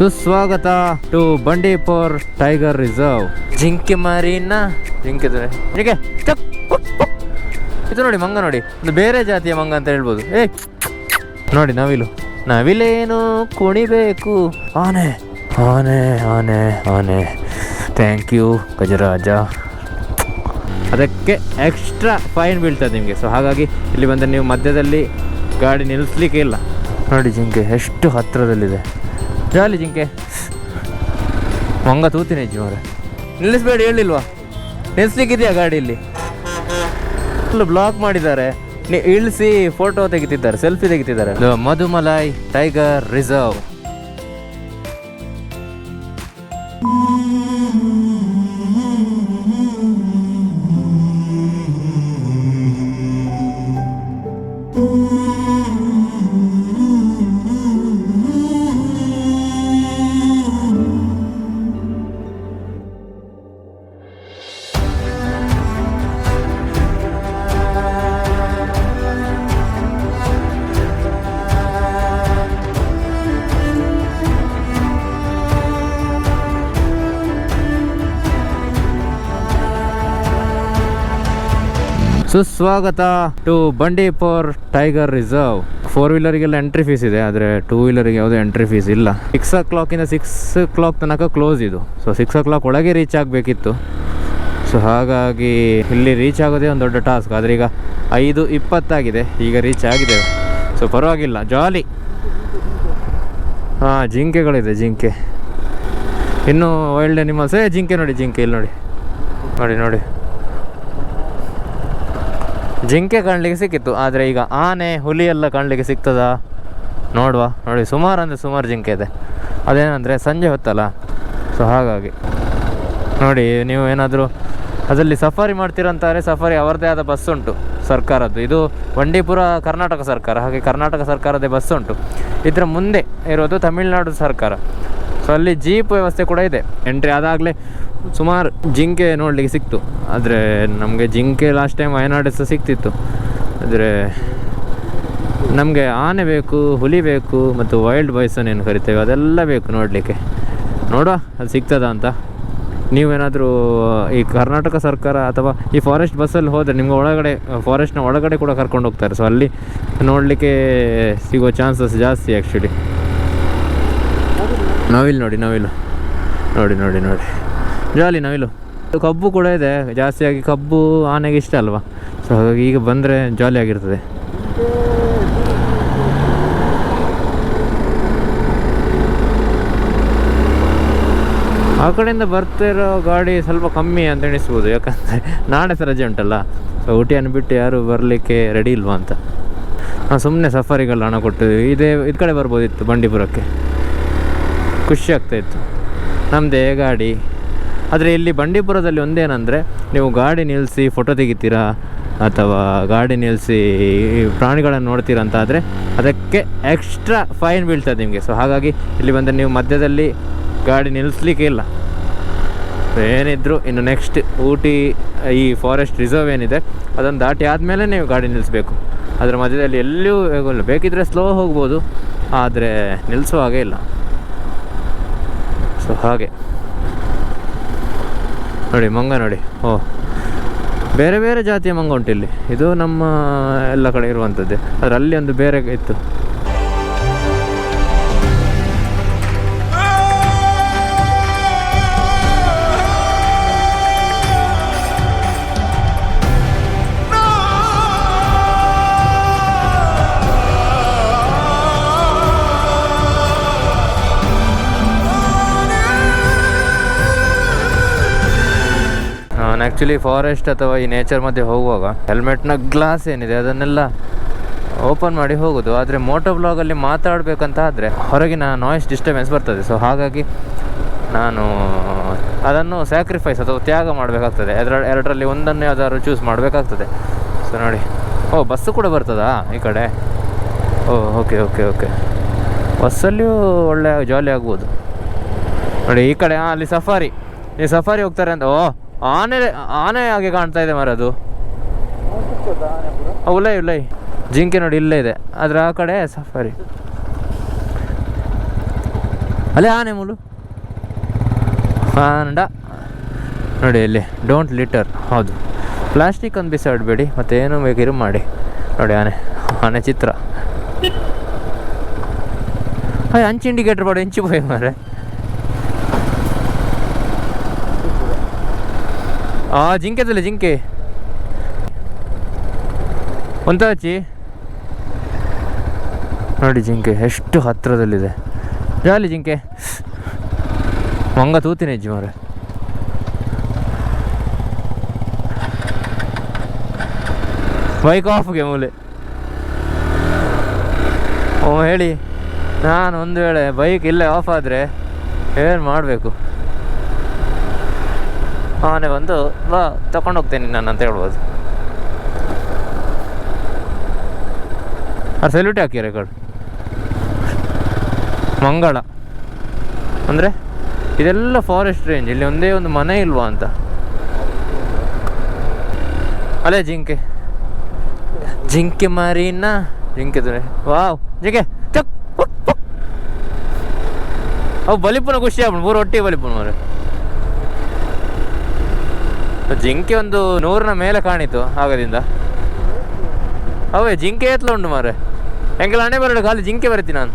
ಸುಸ್ವಾಗತ to Bandipur tiger reserve. ಜಿಂಕೆ ಮಾರಿನ? ಜಿಂಕೆ ಹೀಗೆ. ಇದು ನೋಡಿ ಮಂಗ ನೋಡಿ. ಒಂದು ಬೇರೆ ಜಾತಿಯ ಮಂಗ ಅಂತ ಹೇಳ್ಬೋದು. ಏ ನೋಡಿ ನವಿಲು ನವಿಲೇನು ಕುಣಿಬೇಕು. ಆನೆ. ಆನೆ ಆನೆ ಆನೆ. Thank you Gajaraja. ಅದಕ್ಕೆ ಎಕ್ಸ್ಟ್ರಾ ಫೈನ್ ಬೀಳ್ತದೆ ನಿಮಗೆ. ಸೊ ಹಾಗಾಗಿ ಇಲ್ಲಿ ಬಂದರೆ ನೀವು ಮಧ್ಯದಲ್ಲಿ ಗಾಡಿ ನಿಲ್ಲಿಸ್ಲಿಕ್ಕೆ ಇಲ್ಲ. ನೋಡಿ ಜಿಂಕೆ ಎಷ್ಟು ಹತ್ತಿರದಲ್ಲಿದೆ ಜಾಲಿ ಜಿಂಕೆ. ಮಂಗ ತೂತಿನ ಮಾರೆ ನಿಲ್ಲಿಸ್ಬೇಡಿ ಹೇಳಿಲ್ವಾ ನಿಲ್ಲಿಸ್ಲಿಕ್ಕಿದೆಯಾ ಗಾಡಿಯಲ್ಲಿ ಬ್ಲಾಕ್ ಮಾಡಿದ್ದಾರೆ. ಇಳಿಸಿ ಫೋಟೋ ತೆಗಿತಿದ್ದಾರೆ ಸೆಲ್ಫಿ ತೆಗಿತಿದ್ದಾರೆ. ಮಧುಮಲಾಯ್ ಮಧುಮಲೈ ಟೈಗರ್ ರಿಸರ್ವ್ ಸುಸ್ವಾಗತ to Bandipur tiger reserve. Four ವೀಲರಿಗೆಲ್ಲ entry fees ಇದೆ, ಆದರೆ ಟೂ ವೀಲರಿಗೆ ಯಾವುದೇ ಎಂಟ್ರಿ ಫೀಸ್ ಇಲ್ಲ. ಸಿಕ್ಸ್ ಓ ಕ್ಲಾಕಿಂದ ಸಿಕ್ಸ್ ಓ ಕ್ಲಾಕ್ ತನಕ ಕ್ಲೋಸ್ ಇದು. ಸೊ ಸಿಕ್ಸ್ ಓ ಕ್ಲಾಕ್ ಒಳಗೆ ರೀಚ್ ಆಗಬೇಕಿತ್ತು. ಸೊ ಹಾಗಾಗಿ ಇಲ್ಲಿ ರೀಚ್ ಆಗೋದೇ ಒಂದು ದೊಡ್ಡ ಟಾಸ್ಕ್ ಆದರೆ ಈಗ ಐದು ಇಪ್ಪತ್ತಾಗಿದೆ ಈಗ ರೀಚ್ ಆಗಿದೆ. ಸೊ ಪರವಾಗಿಲ್ಲ ಜಾಲಿ ಹಾಂ, ಜಿಂಕೆಗಳಿದೆ, ಜಿಂಕೆ. ಇನ್ನು ವೈಲ್ಡ್ ಅನಿಮಲ್ಸ್ ಜಿಂಕೆ ನೋಡಿ, ಜಿಂಕೆ, ಇಲ್ಲಿ ನೋಡಿ. ನೋಡಿ ನೋಡಿ. ಜಿಂಕೆ ಕಾಣಲಿಕ್ಕೆ ಸಿಕ್ಕಿತ್ತು. ಆದರೆ ಈಗ ಆನೆ, ಹುಲಿ ಎಲ್ಲ ಕಾಣಲಿಕ್ಕೆ ಸಿಗ್ತದಾ? ನೋಡುವ, ನೋಡಿ ಸುಮಾರು ಅಂದರೆ ಸುಮಾರು ಜಿಂಕೆ ಇದೆ. ಅದೇನಂದರೆ ಸಂಜೆ ಹೊತ್ತಲ್ಲ? ಸೊ ಹಾಗಾಗಿ. ನೋಡಿ, ನೀವು ಏನಾದರೂ ಅದರಲ್ಲಿ ಸಫಾರಿ ಮಾಡ್ತೀರಂತಾರೆ, ಸಫಾರಿ ಅವರದೇ ಆದ ಬಸ್ ಉಂಟು ಸರ್ಕಾರದ್ದು. ಇದು ಬಂಡೀಪುರ ಕರ್ನಾಟಕ ಸರ್ಕಾರ, ಹಾಗೆ ಕರ್ನಾಟಕ ಸರ್ಕಾರದೇ ಬಸ್ ಉಂಟು. ಇದರ ಮುಂದೆ ಇರೋದು ತಮಿಳುನಾಡು ಸರ್ಕಾರ. ಸೊ ಅಲ್ಲಿ ಜೀಪ್ ವ್ಯವಸ್ಥೆ ಕೂಡ ಇದೆ. ಎಂಟ್ರಿ ಆದಾಗಲೇ ಸುಮಾರು ಜಿಂಕೆ ನೋಡಲಿಕ್ಕೆ ಸಿಕ್ತು. ಆದರೆ ನಮಗೆ ಜಿಂಕೆ ಲಾಸ್ಟ್ ಟೈಮ್ ವಯನಾಡು ಸಹ ಸಿಕ್ತಿತ್ತು. ಆದರೆ ನಮಗೆ ಆನೆ ಬೇಕು, ಹುಲಿ ಬೇಕು ಮತ್ತು ವೈಲ್ಡ್ ಬೈಸನ್ ಏನು ಕರಿತೇವೆ, ಅದೆಲ್ಲ ಬೇಕು ನೋಡಲಿಕ್ಕೆ. ನೋಡುವ, ಅದು ಸಿಗ್ತದಾ ಅಂತ. ನೀವೇನಾದರೂ ಈ ಕರ್ನಾಟಕ ಸರ್ಕಾರ ಅಥವಾ ಈ ಫಾರೆಸ್ಟ್ ಬಸ್ಸಲ್ಲಿ ಹೋದರೆ ನಿಮ್ಗೆ ಒಳಗಡೆ ಫಾರೆಸ್ಟ್ನ ಒಳಗಡೆ ಕೂಡ ಕರ್ಕೊಂಡು ಹೋಗ್ತಾರೆ. ಸೊ ಅಲ್ಲಿ ನೋಡಲಿಕ್ಕೆ ಸಿಗೋ ಚಾನ್ಸಸ್ ಜಾಸ್ತಿ ಆ್ಯಕ್ಚುಲಿ ನವಿಲು ನೋಡಿ ನವಿಲು ನೋಡಿ ನೋಡಿ ನೋಡಿ. ಜಾಲಿ ನವಿಲು. ಕಬ್ಬು ಕೂಡ ಇದೆ. ಜಾಸ್ತಿಯಾಗಿ ಕಬ್ಬು, ಆನೆಗೆ ಇಷ್ಟ ಅಲ್ವಾ? ಸೊ ಹಾಗಾಗಿ ಈಗ ಬಂದರೆ ಜಾಲಿ ಆಗಿರ್ತದೆ. ಆ ಕಡೆಯಿಂದ ಬರ್ತಿರೋ ಗಾಡಿ ಸ್ವಲ್ಪ ಕಮ್ಮಿ ಅಂತ ಎಣಿಸ್ಬೋದು. ಯಾಕಂದರೆ ನಾಳೆ ಸಹ ರಜೆ ಉಂಟಲ್ಲ. ಸೊ ಊಟಿಯನ್ನು ಬಿಟ್ಟು ಯಾರು ಬರಲಿಕ್ಕೆ ರೆಡಿ ಇಲ್ವಾ ಅಂತ. ನಾವು ಸುಮ್ಮನೆ ಸಫಾರಿಗೆಲ್ಲ ಹಣ ಕೊಟ್ಟಿದ್ವಿ ಇದೇ, ಇದು ಕಡೆ ಬರ್ಬೋದಿತ್ತು ಬಂಡೀಪುರಕ್ಕೆ. ಖುಷಿ ಆಗ್ತಾಯಿತ್ತು ನಮ್ಮದೇ ಗಾಡಿ. ಆದರೆ ಇಲ್ಲಿ ಬಂಡೀಪುರದಲ್ಲಿ ಒಂದೇನಂದರೆ ನೀವು ಗಾಡಿ ನಿಲ್ಲಿಸಿ ಫೋಟೋ ತೆಗಿತೀರಾ ಅಥವಾ ಗಾಡಿ ನಿಲ್ಲಿಸಿ ಪ್ರಾಣಿಗಳನ್ನು ನೋಡ್ತೀರಾ ಅಂತ ಆದರೆ ಅದಕ್ಕೆ ಎಕ್ಸ್ಟ್ರಾ ಫೈನ್ ಬೀಳ್ತದೆ ನಿಮಗೆ. ಸೊ ಹಾಗಾಗಿ ಇಲ್ಲಿ ಬಂದರೆ ನೀವು ಮಧ್ಯದಲ್ಲಿ ಗಾಡಿ ನಿಲ್ಲಿಸ್ಲಿಕ್ಕೆ ಇಲ್ಲ. ಏನಿದ್ರು ಇನ್ನು ನೆಕ್ಸ್ಟ್ ಊಟಿ, ಈ ಫಾರೆಸ್ಟ್ ರಿಸರ್ವ್ ಏನಿದೆ ಅದನ್ನು ದಾಟಿ ಆದಮೇಲೆ ನೀವು ಗಾಡಿ ನಿಲ್ಲಿಸ್ಬೇಕು ಅದರ ಮಧ್ಯದಲ್ಲಿ ಎಲ್ಲಿಯೂ ಹೋಗಲ್ಲ. ಬೇಕಿದ್ರೆ ಸ್ಲೋ ಹೋಗ್ಬೋದು, ಆದರೆ ನಿಲ್ಲಿಸೋ ಹಾಗೆ ಇಲ್ಲ. ಸೊ ಹಾಗೆ. ನೋಡಿ, ಮಂಗ ನೋಡಿ. ಓ. ಬೇರೆ ಬೇರೆ ಜಾತಿಯ ಮಂಗ ಉಂಟು ಇಲ್ಲಿ. ಇದು ನಮ್ಮ ಎಲ್ಲ ಕಡೆ ಇರುವಂಥದ್ದೇ. ಆದರೆ ಅಲ್ಲಿ ಒಂದು ಬೇರೆ ಇತ್ತು. ಆ್ಯಕ್ಚುಲಿ ಫಾರೆಸ್ಟ್ ಅಥವಾ ಈ ನೇಚರ್ ಮಧ್ಯೆ ಹೋಗುವಾಗ ಹೆಲ್ಮೆಟ್ನ ಗ್ಲಾಸ್ ಏನಿದೆ, ಅದನ್ನೆಲ್ಲ ಓಪನ್ ಮಾಡಿ ಹೋಗೋದು. ಆದರೆ ಮೋಟೋ ಬ್ಲಾಗಲ್ಲಿ ಮಾತಾಡಬೇಕಂತ ಆದರೆ ಹೊರಗಿನ ನಾಯ್ಸ್ ಡಿಸ್ಟರ್ಬೆನ್ಸ್ ಬರ್ತದೆ. ಸೊ ಹಾಗಾಗಿ ನಾನು ಅದನ್ನು ಸ್ಯಾಕ್ರಿಫೈಸ್ ಅಥವಾ ತ್ಯಾಗ ಮಾಡಬೇಕಾಗ್ತದೆ. ಅದರ ಎರಡರಲ್ಲಿ ಒಂದನ್ನು ಯಾವ್ದಾದ್ರು ಚೂಸ್ ಮಾಡಬೇಕಾಗ್ತದೆ. ಸೊ ನೋಡಿ. ಓ ಬಸ್ಸು ಕೂಡ ಬರ್ತದಾ ಈ ಕಡೆ? ಓ ಓಕೆ ಓಕೆ ಓಕೆ ಬಸ್ಸಲ್ಲಿಯೂ ಒಳ್ಳೆ ಜಾಲಿ ಆಗ್ಬೋದು. ನೋಡಿ, ಈ ಕಡೆ ಹಾಂ ಅಲ್ಲಿ ಸಫಾರಿ ಈ ಸಫಾರಿ ಹೋಗ್ತಾರೆ ಅಂತ ಓ ಆನೆ ಆನೆ ಹಾಗೆ ಕಾಣ್ತಾ ಇದೆ ಮರ ಅದು. ಉಲೈ ಉಲೈ ಜಿಂಕೆ ನೋಡಿ ಇಲ್ಲೇ ಇದೆ. ಅದ್ರ ಆ ಕಡೆ ಸಫಾರಿ. ಅಲ್ಲೇ ಆನೆ ಮುಳು ಹಾಂಡ ನೋಡಿ ಇಲ್ಲಿ ಡೋಂಟ್ ಲಿಟರ್ ಹೌದು. ಪ್ಲಾಸ್ಟಿಕ್ ಒಂದು ಬಿಸಾಡಬೇಡಿ, ಮತ್ತೆ ಏನು ಬೇಕಿರು ಮಾಡಿ. ನೋಡಿ ಆನೆ ಆನೆ ಚಿತ್ರ. ಅಂಚು ಇಂಡಿಕೇಟರ್ ಮಾಡಿ ಹೆಂಚು ಹೋಯ್ ಮಾರೆ. ಆ ತಲೆ, ಜಿಂಕೆ. ಒಂತ ಹಚ್ಚಿ ನೋಡಿ ಜಿಂಕೆ, ಎಷ್ಟು ಹತ್ತಿರದಲ್ಲಿದೆ ಜಾಲಿ ಜಿಂಕೆ. ಮಂಗ ತೂತಿನ ಹೆಜ್ಜೆ ಮಾರೆ ಬೈಕ್ ಆಫ್ಗೆ ಮೂಲೆ. ಓ ಹೇಳಿ, ನಾನು ಒಂದು ವೇಳೆ ಬೈಕ್ ಇಲ್ಲೇ ಆಫ್ ಆದರೆ ಏನು ಮಾಡಬೇಕು? ಆನೆ ಬಂದು ಬಾ ತಗೊಂಡೋಗ್ತೇನೆ ನಾನು ಅಂತ ಹೇಳ್ಬೋದು. ಅದು ಸೆಲ್ಯೂಟ್ ಹಾಕಿ ರೆಕಾರ್ಡ್ ಮಂಗಳ. ಅಂದರೆ, ಇದೆಲ್ಲ ಫಾರೆಸ್ಟ್ ರೇಂಜ್ ಇಲ್ಲಿ ಒಂದೇ ಒಂದು ಮನೆ ಇಲ್ವಾ ಅಂತ. ಅಲ್ಲೇ ಜಿಂಕೆ. ಜಿಂಕೆ ಮಾರಿನ ಜಿಂಕೆ ಧ್ವನಿ ವಾವ್, ಜಿಂಕೆ, ಚಕ್. ಅವು ಬಲಿಪುನ ಖುಷಿ ಆಗ್ಬಿಡು ಮೂರು ಒಟ್ಟಿಗೆ ಬಲಿಪುನ ಮಾರೆ ಜಿಂಕೆ ಒಂದು ನೂರನ ಮೇಲೆ ಕಾಣಿತು ಆಗದಿಂದ. ಅವೇ, ಜಿಂಕೆ ಎತ್ತಲ ಉಂಟು ಮಾರೆ ಹೆಂಗೆಲ್ಲ ಹಣೆ ಬರೋಣ ಖಾಲಿ ಜಿಂಕೆ ಬರ್ತೀನಿ ನಾನು.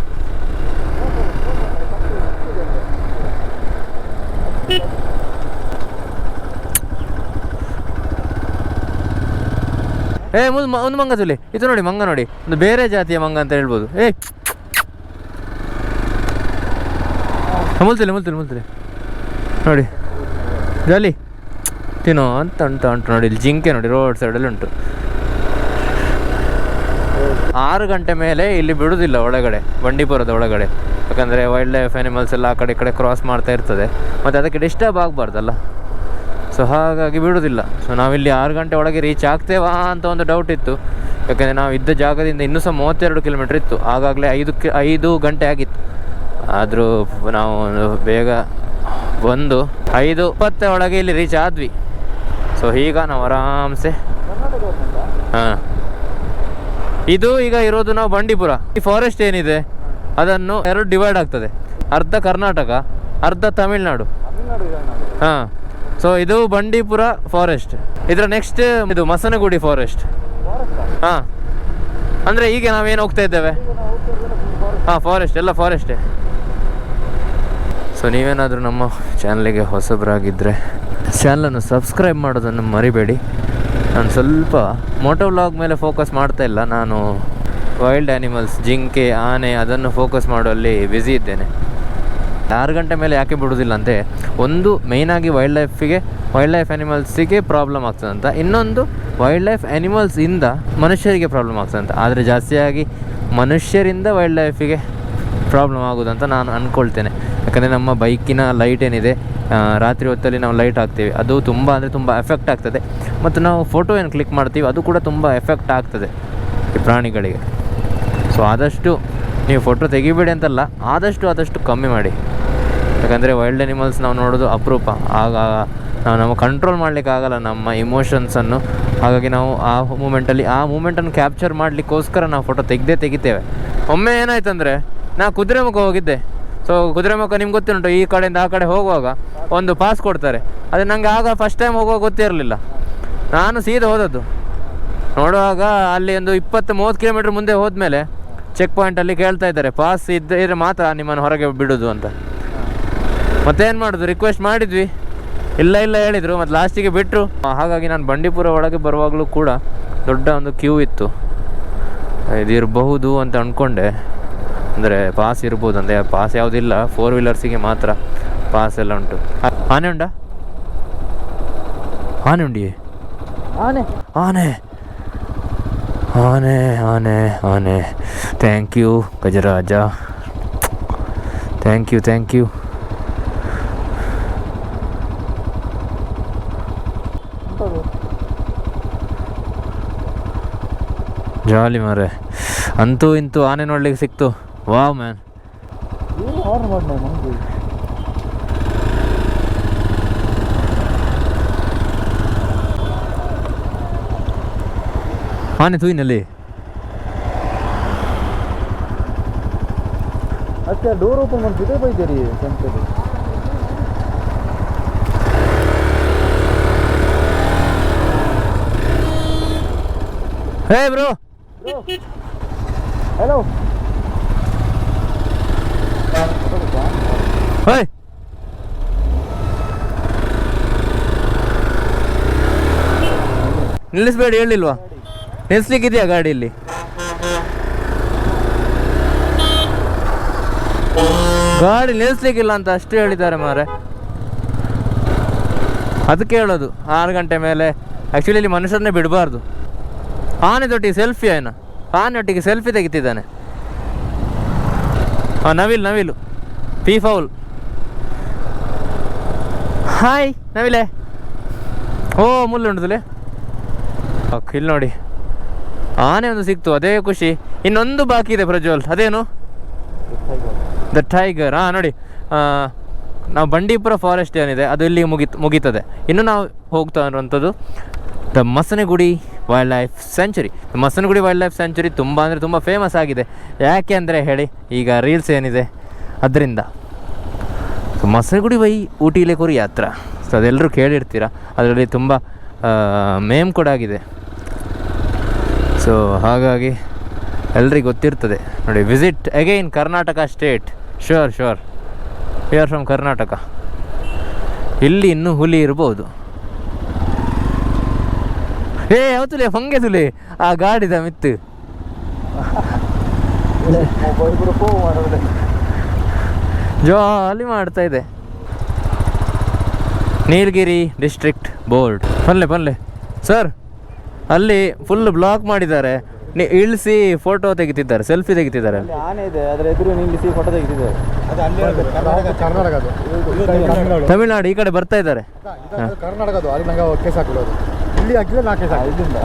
ಏ ಮುಂದೆ ಒಂದು ಮಂಗ ತುಲಿ. ಇದು ನೋಡಿ, ಮಂಗ ನೋಡಿ. ಒಂದು ಬೇರೆ ಜಾತಿಯ ಮಂಗ ಅಂತ ಹೇಳ್ಬೋದು. ಏ ಮುಲ್ತಿಲ್ಲ ಮುಲ್ತಿಲ್ಲ ಮುಲ್ತಿಲ್ಲ ನೋಡಿ. ಜಾಲಿ. ತಿನ್ನೋ ಅಂತ ಉಂಟು ಉಂಟು ನೋಡಿ, ಇಲ್ಲಿ ಜಿಂಕೆ ನೋಡಿ ರೋಡ್ ಸೈಡಲ್ಲಿ ಉಂಟು. ಆರು ಗಂಟೆ ಮೇಲೆ ಇಲ್ಲಿ ಬಿಡುವುದಿಲ್ಲ ಒಳಗಡೆ, ಬಂಡೀಪುರದ ಒಳಗಡೆ. ಯಾಕಂದರೆ ವೈಲ್ಡ್ ಲೈಫ್ ಆ್ಯನಿಮಲ್ಸ್ ಎಲ್ಲ ಆ ಕಡೆ ಈ ಕಡೆ ಕ್ರಾಸ್ ಮಾಡ್ತಾ ಇರ್ತದೆ. ಮತ್ತು ಅದಕ್ಕೆ ಡಿಸ್ಟರ್ಬ್ ಆಗಬಾರ್ದಲ್ಲ. ಸೊ ಹಾಗಾಗಿ ಬಿಡುವುದಿಲ್ಲ ಸೊ ನಾವಿಲ್ಲಿ ಆರು ಗಂಟೆ ಒಳಗೆ ರೀಚ್ ಆಗ್ತೇವಾ ಅಂತ ಒಂದು ಡೌಟ್ ಇತ್ತು. ಯಾಕಂದರೆ ನಾವು ಇದ್ದ ಜಾಗದಿಂದ ಇನ್ನೂ ಸಹ ಮೂವತ್ತೆರಡು ಕಿಲೋಮೀಟ್ರ್ ಇತ್ತು. ಆಗಾಗಲೇ ಐದು ಕಿ, ಐದು ಗಂಟೆ ಆಗಿತ್ತು. ಆದರೂ ನಾವು ಬೇಗ ಒಂದು ಐದು ಇಪ್ಪತ್ತ ಒಳಗೆ ಇಲ್ಲಿ ರೀಚ್ ಆದ್ವಿ. ಸೊ ಈಗ ನಾವು ಆರಾಮ್ಸೆ ಹಾಂ. ಇದು ಈಗ ಇರೋದು ನಾವು ಬಂಡೀಪುರ. ಈ ಫಾರೆಸ್ಟ್ ಏನಿದೆ, ಅದನ್ನು ಎರಡು ಡಿವೈಡ್ ಆಗ್ತದೆ. ಅರ್ಧ ಕರ್ನಾಟಕ, ಅರ್ಧ ತಮಿಳ್ನಾಡು. ಹಾಂ. ಸೊ ಇದು ಬಂಡೀಪುರ ಫಾರೆಸ್ಟ್ ಇದರ ನೆಕ್ಸ್ಟ್ ಇದು ಮಸನಗುಡಿ ಫಾರೆಸ್ಟ್ ಹಾಂ. ಅಂದರೆ ಈಗ ನಾವೇನು ಹೋಗ್ತಾ ಇದ್ದೇವೆ? ಹಾಂ ಫಾರೆಸ್ಟ್ ಎಲ್ಲ ಫಾರೆಸ್ಟೇ ಸೊ ನೀವೇನಾದರೂ ನಮ್ಮ ಚಾನಲಿಗೆ ಹೊಸಬರಾಗಿದ್ದರೆ ಚಾನಲನ್ನು ಸಬ್ಸ್ಕ್ರೈಬ್ ಮಾಡೋದನ್ನು ಮರಿಬೇಡಿ. ನಾನು ಸ್ವಲ್ಪ ಮೋಟೋ ವ್ಲಾಗ್ ಮೇಲೆ ಫೋಕಸ್ ಮಾಡ್ತಾ ಇಲ್ಲ. ನಾನು ವೈಲ್ಡ್ ಆ್ಯನಿಮಲ್ಸ್ ಜಿಂಕೆ, ಆನೆ ಅದನ್ನು ಫೋಕಸ್ ಮಾಡುವಲ್ಲಿ ಬ್ಯುಸಿ ಇದ್ದೇನೆ. ಆರು ಗಂಟೆ ಮೇಲೆ ಯಾಕೆ ಬಿಡೋದಿಲ್ಲ ಅಂತೆ ಒಂದು ಮೇಯ್ನಾಗಿ ವೈಲ್ಡ್ ಲೈಫಿಗೆ ವೈಲ್ಡ್ ಲೈಫ್ ಆ್ಯನಿಮಲ್ಸಿಗೆ ಪ್ರಾಬ್ಲಮ್ ಆಗ್ತದಂತ. ಇನ್ನೊಂದು ವೈಲ್ಡ್ ಲೈಫ್ ಆ್ಯನಿಮಲ್ಸಿಂದ ಮನುಷ್ಯರಿಗೆ ಪ್ರಾಬ್ಲಮ್ ಆಗ್ತದಂತ. ಆದರೆ ಜಾಸ್ತಿಯಾಗಿ ಮನುಷ್ಯರಿಂದ ವೈಲ್ಡ್ ಲೈಫಿಗೆ ಪ್ರಾಬ್ಲಮ್ ಆಗೋದಂತ ನಾನು ಅಂದ್ಕೊಳ್ತೇನೆ ಯಾಕಂದರೆ ನಮ್ಮ ಬೈಕಿನ ಲೈಟ್ ಏನಿದೆ ರಾತ್ರಿ ಹೊತ್ತಲ್ಲಿ ನಾವು ಲೈಟ್ ಹಾಕ್ತೀವಿ. ಅದು ತುಂಬ ಅಂದರೆ ತುಂಬ ಎಫೆಕ್ಟ್ ಆಗ್ತದೆ. ಮತ್ತು ನಾವು ಫೋಟೋ ಏನು ಕ್ಲಿಕ್ ಮಾಡ್ತೀವಿ, ಅದು ಕೂಡ ತುಂಬ ಎಫೆಕ್ಟ್ ಆಗ್ತದೆ ಈ ಪ್ರಾಣಿಗಳಿಗೆ. ಸೊ ಆದಷ್ಟು ನೀವು ಫೋಟೋ ತೆಗಿಬೇಡಿ ಅಂತಲ್ಲ, ಆದಷ್ಟು ಆದಷ್ಟು ಕಮ್ಮಿ ಮಾಡಿ. ಯಾಕಂದರೆ ವೈಲ್ಡ್ ಅನಿಮಲ್ಸ್ ನಾವು ನೋಡೋದು ಅಪರೂಪ. ಆಗ, ನಾವು ನಮ್ಮ ಕಂಟ್ರೋಲ್ ಮಾಡಲಿಕ್ಕಾಗಲ್ಲ ನಮ್ಮ ಇಮೋಷನ್ಸನ್ನು ಹಾಗಾಗಿ ನಾವು ಆ ಮೂಮೆಂಟಲ್ಲಿ ಆ ಮೂಮೆಂಟನ್ನು ಕ್ಯಾಪ್ಚರ್ ಮಾಡಲಿಕ್ಕೋಸ್ಕರ ನಾವು ಫೋಟೋ ತೆಗೆದೇ ತೆಗಿತೇವೆ. ಒಮ್ಮೆ ಏನಾಯ್ತಂದರೆ, ನಾ ಕುದುರೆ ಮುಖ ಹೋಗಿದ್ದೆ. ಸೊ ಕುದುರೆಮುಖ ನಿಮ್ಗೆ ಗೊತ್ತುಂಟು ಈ ಕಡೆಯಿಂದ ಆ ಕಡೆ ಹೋಗುವಾಗ ಒಂದು ಪಾಸ್ ಕೊಡ್ತಾರೆ. ಅದು ನನಗೆ ಆಗ ಫಸ್ಟ್ ಟೈಮ್ ಹೋಗುವಾಗ ಗೊತ್ತಿರಲಿಲ್ಲ. ನಾನು ಸೀದಾ ಹೋದದ್ದು. ನೋಡುವಾಗ ಅಲ್ಲಿ ಒಂದು ಇಪ್ಪತ್ತು, ಮೂವತ್ತು ಕಿಲೋಮೀಟ್ರ್ ಮುಂದೆ ಹೋದ್ಮೇಲೆ ಚೆಕ್ ಪಾಯಿಂಟಲ್ಲಿ ಕೇಳ್ತಾ ಇದ್ದಾರೆ. ಪಾಸ್ ಇದ್ದರೆ ಮಾತ್ರ ನಿಮ್ಮನ್ನು ಹೊರಗೆ ಬಿಡೋದು ಅಂತ. ಮತ್ತೇನು ಮಾಡೋದು? ರಿಕ್ವೆಸ್ಟ್ ಮಾಡಿದ್ವಿ. ಇಲ್ಲ ಇಲ್ಲ ಹೇಳಿದರು. ಮತ್ತು ಲಾಸ್ಟಿಗೆ ಬಿಟ್ಟರು ಹಾಗಾಗಿ ನಾನು ಬಂಡೀಪುರ ಒಳಗೆ ಬರುವಾಗಲೂ ಕೂಡ ದೊಡ್ಡ ಒಂದು ಕ್ಯೂ ಇತ್ತು. ಇದಿರಬಹುದು ಅಂತ ಅಂದ್ಕೊಂಡೆ ಅಂದರೆ ಪಾಸ್ ಇರ್ಬೋದು ಅಂದರೆ ಪಾಸ್ ಯಾವುದಿಲ್ಲ ಫೋರ್ ವೀಲರ್ಸಿಗೆ ಮಾತ್ರ ಪಾಸ್ ಎಲ್ಲ ಉಂಟು. ಆನೆ ಉಂಡ ಆನೆ ಉಂಡಿ ಆನೆ. ಆನೆ. ಆನೆ ಆನೆ ಆನೆ. Thank you ಗಜರಾಜ. Thank you thank you jolly ಮಾರೆ ಅಂತೂ ಇಂತೂ ಆನೆ ನೋಡ್ಲಿಕ್ಕೆ ಸಿಕ್ತು. ವಾವ್ ಮ್ಯಾನ್ ಏನು ಆರ್ಡರ್ ಮಾಡಿ ನಮಗೆ ಆನೆ ತೂಯಿನಲ್ಲಿ ಅಷ್ಟೇ ಡೋರ್ ಓಪನ್ ಮಾಡ್ತಿದ್ದೆ ಬೈದೇರಿ ಸಂತೆಲಿ ಹೇ ಬ್ರೋ ಹಲೋ ಹೋಯ್ ನಿಲ್ಲಿಸ್ಬೇಡಿ, ಹೇಳಿಲ್ವಾ? ನಿಲ್ಲಿಸ್ಲಿಕ್ಕಿದೆಯಾ ಗಾಡಿಯಲ್ಲಿ ಗಾಡಿ ನಿಲ್ಲಿಸ್ಲಿಕ್ಕಿಲ್ಲ ಅಂತ ಅಷ್ಟೇ ಹೇಳಿದ್ದಾರೆ ಮಾರೆ. ಅದಕ್ಕೆ ಹೇಳೋದು, ಆರು ಗಂಟೆ ಮೇಲೆ. ಆ್ಯಕ್ಚುಲಿ ಇಲ್ಲಿ ಮನುಷ್ಯರನ್ನೇ ಬಿಡಬಾರ್ದು. ಆನೆದೊಟ್ಟಿಗೆ ಸೆಲ್ಫಿ ಏನ? ಆನೆಯೊಟ್ಟಿಗೆ ಸೆಲ್ಫಿ ತೆಗಿತಿದ್ದಾನೆ. ಹಾಂ ನವಿಲ್, ನವಿಲು. ಪಿ ಫೌಲ್ ಹಾಯ್ ನವಿಲೆ ಓ ಮುಳ್ಳುಂಡದಲೆ ಓಕೆ, ಇಲ್ಲಿ ನೋಡಿ. ಆನೆ ಒಂದು ಸಿಕ್ತು, ಅದೇ ಖುಷಿ. ಇನ್ನೊಂದು ಬಾಕಿ ಇದೆ ಪ್ರಜ್ವಲ್, ಅದೇನು? ದ ಟೈಗರ್ ಹಾಂ ನೋಡಿ. ನಾವು ಬಂಡೀಪುರ ಫಾರೆಸ್ಟ್ ಏನಿದೆ, ಅದು ಇಲ್ಲಿ ಮುಗಿತ್, ಮುಗೀತದೆ. ಇನ್ನು ನಾವು ಹೋಗ್ತಾ ಇರುವಂಥದ್ದು the Masinagudi wildlife sanctuary Masinagudi wildlife sanctuary ತುಂಬ ಅಂದರೆ ತುಂಬ ಫೇಮಸ್ ಆಗಿದೆ. ಯಾಕೆ ಅಂದರೆ ಹೇಳಿ, ಈಗ ರೀಲ್ಸ್ ಏನಿದೆ ಅದರಿಂದ ಸೊ ಮಸನಗುಡಿ ವೈ ಊಟಿಲೆ ಕುರಿ ಯಾತ್ರ. ಸೊ ಅದೆಲ್ಲರೂ ಕೇಳಿರ್ತೀರ? ಅದರಲ್ಲಿ ತುಂಬ ಮೇಮ್ ಕೂಡ ಆಗಿದೆ. ಸೊ ಹಾಗಾಗಿ ಎಲ್ರಿಗೂ ಗೊತ್ತಿರ್ತದೆ. ನೋಡಿ visit again Karnataka state sure sure we are from Karnataka ಇಲ್ಲಿ ಇನ್ನೂ ಹುಲಿ ಇರ್ಬೋದು. ಏ ಯಾವತ್ತುಲೆ ಹೊಂಗೆ ತುಲೆ. ಆ ಗಾಡಿದ ಮಿತ್ತು. ಜಾಲಿ ಮಾಡ್ತಾ ಇದೆ. ನೀಲಗಿರಿ ಡಿಸ್ಟ್ರಿಕ್ಟ್ ಬೋರ್ಡ್ ಬಲ್ಲೆ ಬಲ್ಲೆ ಸರ್ ಅಲ್ಲಿ ಫುಲ್ ಬ್ಲಾಕ್ ಮಾಡಿದ್ದಾರೆ. ನಿ- ಇಳಿಸಿ ಫೋಟೋ ತೆಗಿತಿದ್ದಾರೆ ಸೆಲ್ಫಿ ತೆಗಿತಿದ್ದಾರೆ. ಅಲ್ಲಿ ಆನೆ ಇದೆ ಅದರ ಎದುರು ನಿಲ್ಲಿಸಿ ಫೋಟೋ ಅದು ಅಲ್ಲಿ ಕರ್ನಾಟಕ. ಕರ್ನಾಟಕ. ಅದು. ತಮಿಳ್ನಾಡು. ಈ ಕಡೆ ಬರ್ತಾ ಇದ್ದಾರೆ. ಓಕೆ ಕರ್ನಾಟಕದು ಅಲ್ಲಿ ನಂಗೆ ಕೇಸ್ ಹಾಕ್ಬಿಡೋದು ಇಲ್ಲಿ ಹಾಕಿದ್ರೆ ನಾ ಕೇಸ್ ಹಾಕಿ ಇಲ್ಲಿಂದ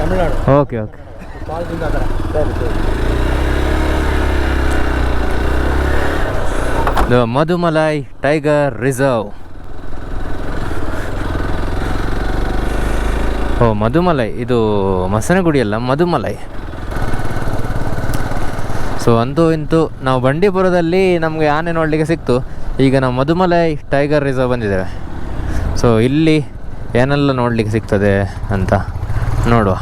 ತಮಿಳ್ನಾಡು ಓಕೆ ಓಕೆ ಕಾಲದಿಂದ ಆ ಥರ ಸರಿ ಸರಿ the Mudumalai tiger reserve oh Mudumalai ಇದು ಮಸನಗುಡಿ ಅಲ್ಲ, ಮಧುಮಲೈ. ಸೊ ಅಂತೂ ಇಂತೂ ನಾವು ಬಂಡೀಪುರದಲ್ಲಿ ನಮಗೆ ಆನೆ ನೋಡಲಿಕ್ಕೆ ಸಿಕ್ತು. ಈಗ ನಾವು ಮಧುಮಲೈ ಟೈಗರ್ ರಿಸರ್ವ್ ಬಂದಿದ್ದೇವೆ. ಸೊ ಇಲ್ಲಿ ಏನೆಲ್ಲ ನೋಡಲಿಕ್ಕೆ ಸಿಗ್ತದೆ ಅಂತ ನೋಡುವ.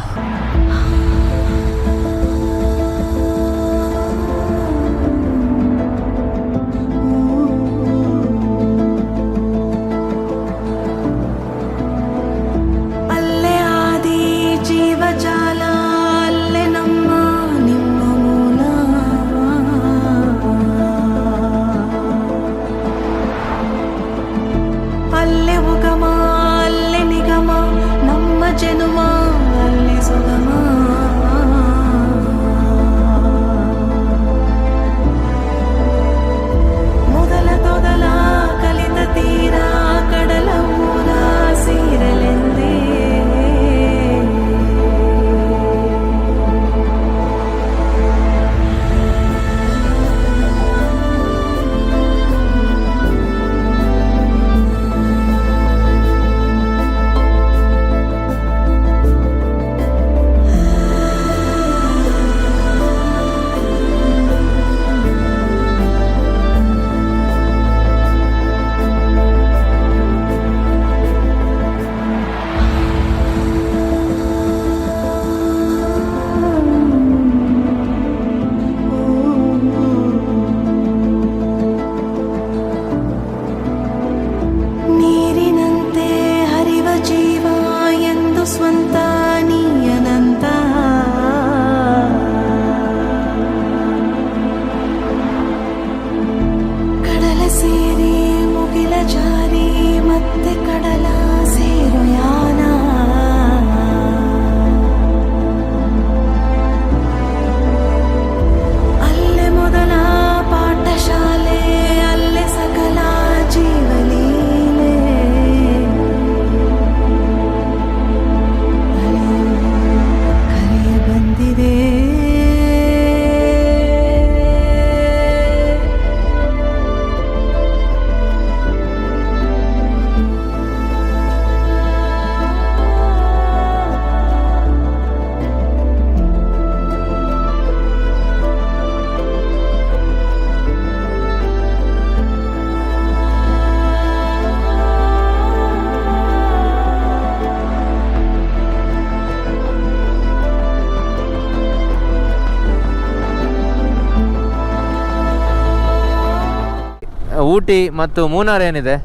ಊಟಿ ಮತ್ತು ಮೂನಾರ್ ಏನಿದೆ,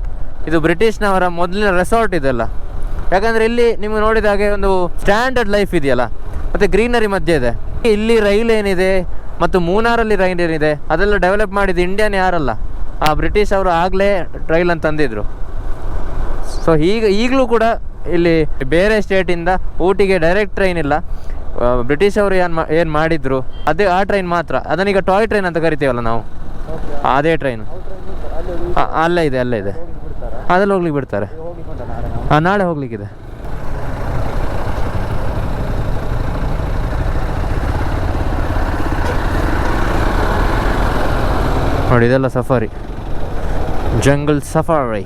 ಇದು ಬ್ರಿಟಿಷ್ನವರ ಮೊದಲಿನ ರೆಸಾರ್ಟ್ ಇದೆಲ್ಲ. ಯಾಕಂದರೆ ಇಲ್ಲಿ ನಿಮಗೆ ನೋಡಿದ ಹಾಗೆ ಒಂದು ಸ್ಟ್ಯಾಂಡರ್ಡ್ ಲೈಫ್ ಇದೆಯಲ್ಲ, ಮತ್ತು ಗ್ರೀನರಿ ಮಧ್ಯೆ ಇದೆ. ಇಲ್ಲಿ ರೈಲ್ ಏನಿದೆ ಮತ್ತು ಮೂನಾರಲ್ಲಿ ರೈಲ್ ಏನಿದೆ, ಅದೆಲ್ಲ ಡೆವಲಪ್ ಮಾಡಿದ್ದು ಇಂಡಿಯನ್ ಯಾರಲ್ಲ, ಆ ಬ್ರಿಟಿಷ್ ಅವರು ಆಗಲೇ ರೈಲ್ ಅಂತ ತಂದಿದ್ರು. ಸೊ ಈಗ, ಈಗಲೂ ಕೂಡ ಇಲ್ಲಿ ಬೇರೆ ಸ್ಟೇಟಿಂದ ಊಟಿಗೆ ಡೈರೆಕ್ಟ್ ಟ್ರೈನ್ ಇಲ್ಲ. ಬ್ರಿಟಿಷ್ ಅವರು ಏನು ಏನು ಮಾಡಿದ್ರು, ಅದೇ ಆ ಟ್ರೈನ್ ಮಾತ್ರ. ಅದನ್ನೀಗ ಟಾಯ್ ಟ್ರೈನ್ ಅಂತ ಕರಿತೀವಲ್ಲ ನಾವು. ಅದೇ ಟ್ರೈನ್ ಅಲ್ಲೇ ಇದೆ ಅಲ್ಲೇ ಇದೆ. ಅದ್ರಲ್ಲಿ ಹೋಗ್ಲಿಕ್ಕೆ ಬಿಡ್ತಾರೆ. ಹಾಂ ನಾಳೆ ಹೋಗ್ಲಿಕ್ಕಿದೆ. ನೋಡಿ, ಇದೆಲ್ಲ safari. Jungle safari.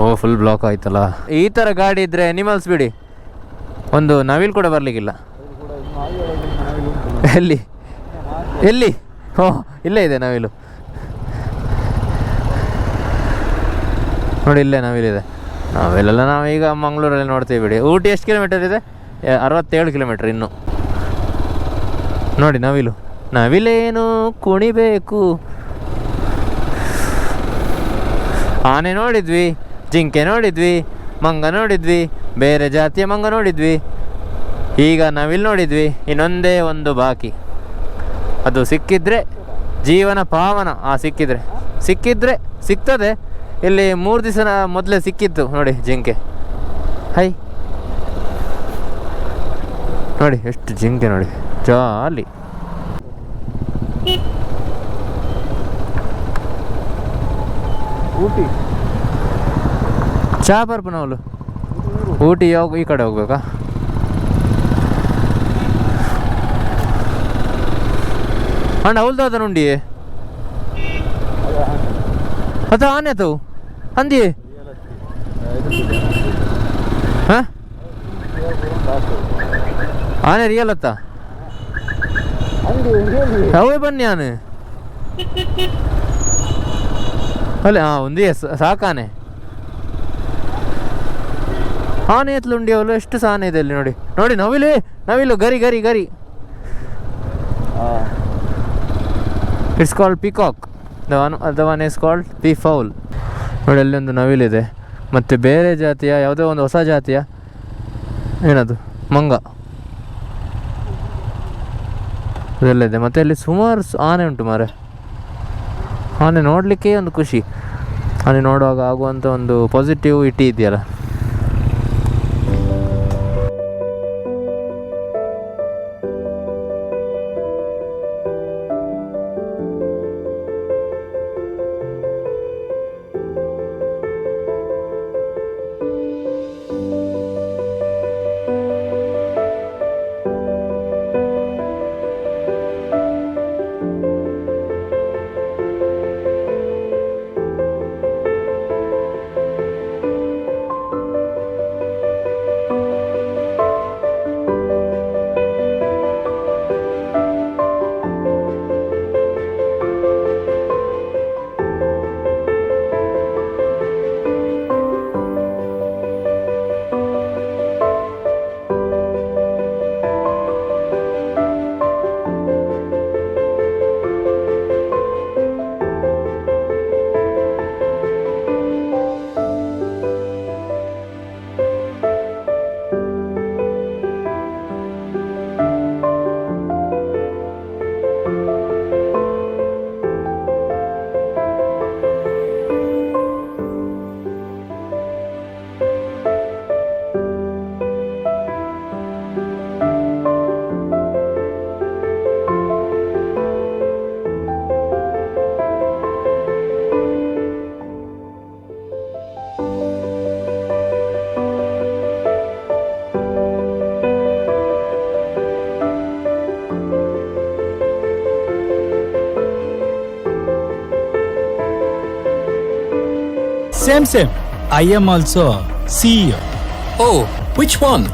Oh full block ಆಯ್ತಲ್ಲ. ಈ ಥರ ಗಾಡಿ ಇದ್ದರೆ ಅನಿಮಲ್ಸ್ ಬಿಡಿ. ಒಂದು ನವಿಲ್ ಕೂಡ ಬರಲಿಕ್ಕಿಲ್ಲ. ಎಲ್ಲಿ? ಎಲ್ಲಿ? ಓ ಇಲ್ಲೇ ಇದೆ ನವಿಲು ನೋಡಿ, ಇಲ್ಲೇ ನವಿಲಿದೆ ನಾವೆಲ್ಲ ನಾವೀಗ ಮಂಗಳೂರಲ್ಲಿ ನೋಡ್ತೀವಿ ಬಿಡಿ. ಊಟಿ ಎಷ್ಟು ಕಿಲೋಮೀಟರ್ ಇದೆ? ಅರವತ್ತೇಳು ಕಿಲೋಮೀಟರ್ ಇನ್ನು. ನೋಡಿ ನವಿಲು ನವಿಲೇನು ಕುಣಿಬೇಕು. ಆನೆ ನೋಡಿದ್ವಿ, ಜಿಂಕೆ ನೋಡಿದ್ವಿ, ಮಂಗ ನೋಡಿದ್ವಿ, ಬೇರೆ ಜಾತಿಯ ಮಂಗ ನೋಡಿದ್ವಿ. ಈಗ ನವಿಲು ನೋಡಿದ್ವಿ, ಇನ್ನೊಂದೇ ಒಂದು ಬಾಕಿ. ಅದು ಸಿಕ್ಕಿದ್ರೆ ಜೀವನ ಪಾವನ ಆ ಸಿಕ್ಕಿದ್ರೆ. ಸಿಕ್ಕಿದ್ರೆ ಸಿಗ್ತದೆ ಇಲ್ಲಿ ಮೂರು ದಿವಸ ಮೊದಲೇ ಸಿಕ್ಕಿತ್ತು ನೋಡಿ ಜಿಂಕೆ. ಹೈ. ನೋಡಿ ಎಷ್ಟು ಜಿಂಕೆ ನೋಡಿ. ಜಾಲಿ. ಊಟಿ. ಚಾ ಬರ್ಬ ನಾವು ಊಟಿ ಯಾವ ಈ ಕಡೆ ಹೋಗ್ಬೇಕಾ? ಅಣ್ಣ ಅವಲ್ದಾದ ನುಂಡಿ. ಅದ ಆನೆ ಅದು. ಅಂದಿ. ಆನೆ ರಿಯಲ್ ಅತ್ತ? ಅವೇ ಬನ್ನಿ ಆನೆ. ಅಲ್ಲ ಹಾಂ ಒಂದು ಸಾಕಾನೆ ಆನೆ. ಎತ್ಲುಂಡಿ ಅವಳು, ಎಷ್ಟು ಸಾನೆ ಇದೆ ಅಲ್ಲಿ ನೋಡಿ. ನೋಡಿ ನವಿಲು ನವಿಲು ಗರಿ ಗರಿ ಗರಿ. It's called peacock the one the one is called peafowl ನೋಡಿ, ಅಲ್ಲಿ ಒಂದು ನವಿಲಿದೆ ಮತ್ತು ಬೇರೆ ಜಾತಿಯ, ಯಾವುದೋ ಒಂದು ಹೊಸ ಜಾತಿಯ, ಏನದು? ಮಂಗ. ಇದೆಲ್ಲ ಇದೆ. ಮತ್ತು ಅಲ್ಲಿ ಸುಮಾರು ಆನೆ ಉಂಟು ಮಾರೆ. ಆನೆ ನೋಡಲಿಕ್ಕೆ ಒಂದು ಖುಷಿ. ಆನೆ ನೋಡುವಾಗ ಆಗುವಂಥ ಒಂದು ಪಾಸಿಟಿವ್ ಇಟಿ ಇದೆಯಲ್ಲ. Same, same. I am also CEO. Oh, which one?